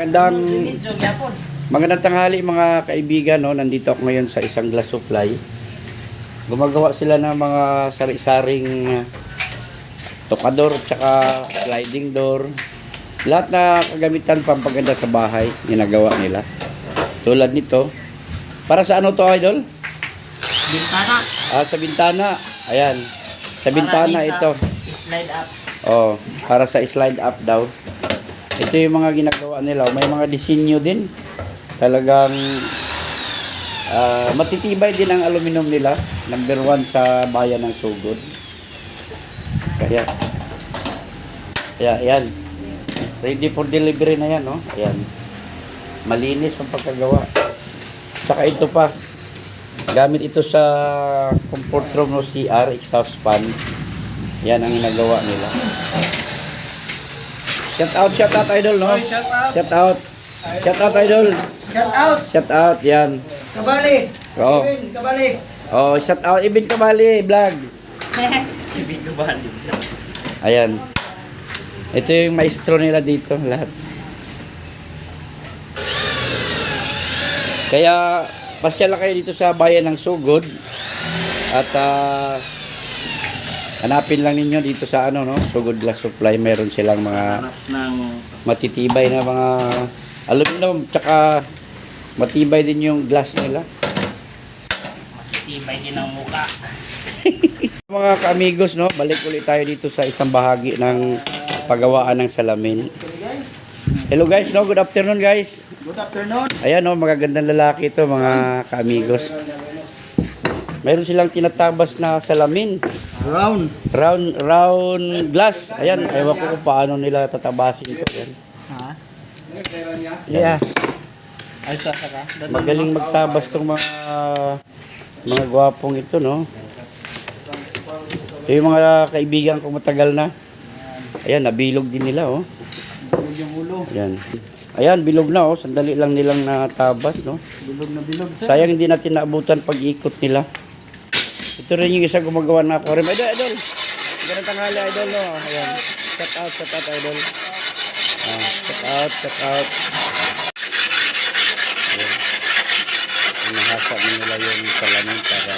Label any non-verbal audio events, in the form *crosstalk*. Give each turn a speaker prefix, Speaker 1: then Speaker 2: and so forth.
Speaker 1: Magandang magandang tanghali mga kaibigan no. Nandito ako ngayon sa isang glass supply. Gumagawa sila ng mga sari-saring uh, tokador at saka sliding door. Lahat na kagamitan pampaganda sa bahay, ginagawa nila. Tulad nito. Para sa ano to, idol?
Speaker 2: Bintana.
Speaker 1: Ah, sa bintana. Ayan. Sa bintana
Speaker 2: Para sa
Speaker 1: ito.
Speaker 2: Slide up.
Speaker 1: Oh, para sa slide up daw. Ito yung mga ginagawa nila. May mga disenyo din. Talagang ah, matitibay din ang aluminum nila. Number one sa bayan ng Sugod. Kaya, kaya yan. Ready for delivery na yan, no? Ayan. Malinis ang pagkagawa. Tsaka ito pa. Gamit ito sa comfort room no CR, exhaust fan. Yan ang ginagawa nila. Shout out, shout out idol, no?
Speaker 2: Oy, shout out.
Speaker 1: Shout out. Shout out idol.
Speaker 2: Shout out.
Speaker 1: Shout out, yan.
Speaker 2: Kabali.
Speaker 1: Oo.
Speaker 2: Kevin, Kabali.
Speaker 1: Oh, shout out Ibin Kamali vlog. *laughs*
Speaker 2: Kevin Kabali.
Speaker 1: Ayan. Ito yung maestro nila dito, lahat. Kaya, pasyala kayo dito sa bayan ng Sugod. At, ah, hanapin lang ninyo dito sa ano, no? Sugod Glass Supply. Meron silang mga
Speaker 2: Hanap ng
Speaker 1: matitibay na mga aluminum. Tsaka, matibay din yung glass nila.
Speaker 2: matitibay din ang muka. *laughs*
Speaker 1: Mga ka-amigos, no? Balik ulit tayo dito sa isang bahagi ng paggawaan ng salamin. Hello guys, no? Good afternoon guys.
Speaker 2: Good afternoon.
Speaker 1: Ayan, no? Magagandang lalaki ito, mga ka-amigos. Mayroon silang tinatabas na salamin.
Speaker 2: Round.
Speaker 1: Round, round glass. Ayan, ewan ko kung paano nila tatabasin ito. Ayan.
Speaker 2: Ha?
Speaker 1: Yeah.
Speaker 2: Ay, sasaka.
Speaker 1: Magaling magtabas tong mga mga gwapong ito, no? Ito yung mga kaibigan ko matagal na. Ayan, nabilog din nila, oh.
Speaker 2: Bilog yung ulo.
Speaker 1: Ayan. Ayan, bilog na, oh. Sandali lang nilang natabas, no?
Speaker 2: Bilog na bilog. sir.
Speaker 1: Sayang hindi natin naabutan pag-ikot nila. Ito rin yung isa gumagawa na aquarium. Idol, idol! Ganang tanghali, idol, no? Ayan. Shout out, shout out, idol. Ah, shout out, shout out. Ayan. Inahasa nila yung salamin para